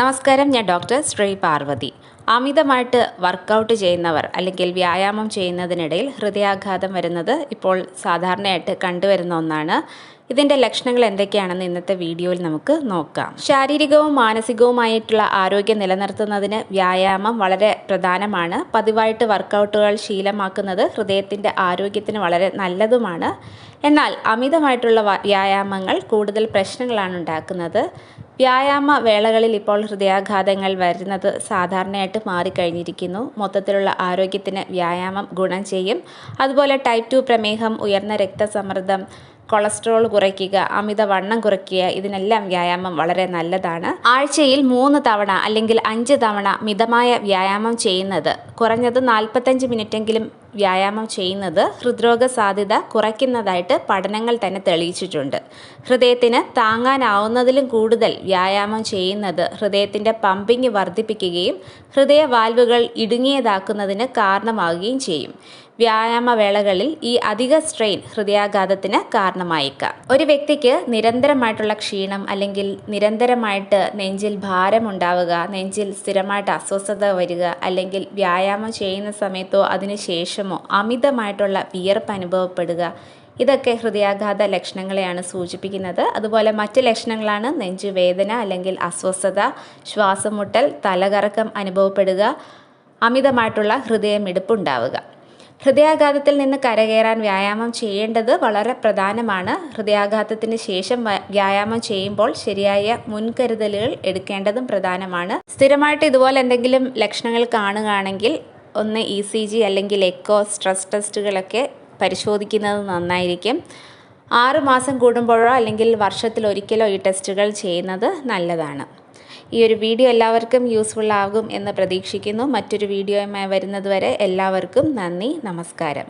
നമസ്കാരം ഞാൻ ഡോക്ടർ ശ്രീ പാർവതി. അമിതമായിട്ട് വർക്കൗട്ട് ചെയ്യുന്നവർ അല്ലെങ്കിൽ വ്യായാമം ചെയ്യുന്നതിനിടയിൽ ഹൃദയാഘാതം വരുന്നത് ഇപ്പോൾ സാധാരണയായിട്ട് കണ്ടുവരുന്ന ഒന്നാണ്. ഇതിന്റെ ലക്ഷണങ്ങൾ എന്തൊക്കെയാണെന്ന് ഇന്നത്തെ വീഡിയോയിൽ നമുക്ക് നോക്കാം. ശാരീരികവും മാനസികവുമായിട്ടുള്ള ആരോഗ്യം നിലനിർത്തുന്നതിന് വ്യായാമം വളരെ പ്രധാനമാണ്. പതിവായിട്ട് വർക്കൗട്ടുകൾ ശീലമാക്കുന്നത് ഹൃദയത്തിന്റെ ആരോഗ്യത്തിന് വളരെ നല്ലതുമാണ്. എന്നാൽ അമിതമായിട്ടുള്ള വ്യായാമങ്ങൾ കൂടുതൽ പ്രശ്നങ്ങളാണ് ഉണ്ടാക്കുന്നത്. വ്യായാമ വേളകളിൽ ഇപ്പോൾ ഹൃദയാഘാതങ്ങൾ വരുന്നത് സാധാരണയായിട്ട് മാറിക്കഴിഞ്ഞിരിക്കുന്നു. മൊത്തത്തിലുള്ള ആരോഗ്യത്തിന് വ്യായാമം ഗുണം ചെയ്യും. അതുപോലെ ടൈപ്പ് ടു പ്രമേഹം ഉയർന്ന രക്തസമ്മർദ്ദം കൊളസ്ട്രോൾ കുറയ്ക്കുക അമിതവണ്ണം കുറയ്ക്കുക ഇതിനെല്ലാം വ്യായാമം വളരെ നല്ലതാണ്. ആഴ്ചയിൽ മൂന്ന് തവണ അല്ലെങ്കിൽ അഞ്ച് തവണ മിതമായ വ്യായാമം ചെയ്യുന്നത് കുറഞ്ഞത് നാൽപ്പത്തഞ്ച് മിനിറ്റെങ്കിലും വ്യായാമം ചെയ്യുന്നത് ഹൃദ്രോഗ സാധ്യത കുറയ്ക്കുന്നതായിട്ട് പഠനങ്ങൾ തന്നെ തെളിയിച്ചിട്ടുണ്ട്. ഹൃദയത്തിന് താങ്ങാനാവുന്നതിലും കൂടുതൽ വ്യായാമം ചെയ്യുന്നത് ഹൃദയത്തിന്റെ പമ്പിങ് വർദ്ധിപ്പിക്കുകയും ഹൃദയ വാൽവുകൾ ഇടുങ്ങിയതാക്കുന്നതിന് കാരണമാവുകയും ചെയ്യും. വ്യായാമവേളകളിൽ ഈ അധിക സ്ട്രെയിൻ ഹൃദയാഘാതത്തിന് കാരണമായേക്കാം. ഒരു വ്യക്തിക്ക് നിരന്തരമായിട്ടുള്ള ക്ഷീണം അല്ലെങ്കിൽ നിരന്തരമായിട്ട് നെഞ്ചിൽ ഭാരം ഉണ്ടാവുക നെഞ്ചിൽ സ്ഥിരമായിട്ട് അസ്വസ്ഥത വരിക അല്ലെങ്കിൽ വ്യായാമം ചെയ്യുന്ന സമയത്തോ അതിനുശേഷമോ അമിതമായിട്ടുള്ള വിയർപ്പ് അനുഭവപ്പെടുക ഇതൊക്കെ ഹൃദയാഘാത ലക്ഷണങ്ങളെയാണ് സൂചിപ്പിക്കുന്നത്. അതുപോലെ മറ്റ് ലക്ഷണങ്ങളാണ് നെഞ്ചുവേദന അല്ലെങ്കിൽ അസ്വസ്ഥത ശ്വാസമുട്ടൽ തലകറക്കം അനുഭവപ്പെടുക അമിതമായിട്ടുള്ള ഹൃദയമിടിപ്പുണ്ടാവുക. ഹൃദയാഘാതത്തിൽ നിന്ന് കരകയറാൻ വ്യായാമം ചെയ്യേണ്ടത് വളരെ പ്രധാനമാണ്. ഹൃദയാഘാതത്തിന് ശേഷം വ്യായാമം ചെയ്യുമ്പോൾ ശരിയായ മുൻകരുതലുകൾ എടുക്കേണ്ടതും പ്രധാനമാണ്. സ്ഥിരമായിട്ട് ഇതുപോലെ എന്തെങ്കിലും ലക്ഷണങ്ങൾ കാണുകയാണെങ്കിൽ ഒന്ന് ഇ സി ജി അല്ലെങ്കിൽ എക്കോ സ്ട്രെസ് ടെസ്റ്റുകളൊക്കെ പരിശോധിക്കുന്നത് നന്നായിരിക്കും. ആറ് മാസം കൂടുമ്പോഴോ അല്ലെങ്കിൽ വർഷത്തിൽ ഒരിക്കലോ ഈ ടെസ്റ്റുകൾ ചെയ്യുന്നത് നല്ലതാണ്. ഈ ഒരു വീഡിയോ എല്ലാവർക്കും യൂസ്ഫുൾ ആകും എന്ന് പ്രതീക്ഷിക്കുന്നു. മറ്റൊരു വീഡിയോയുമായി വരുന്നതുവരെ എല്ലാവർക്കും നന്ദി നമസ്കാരം.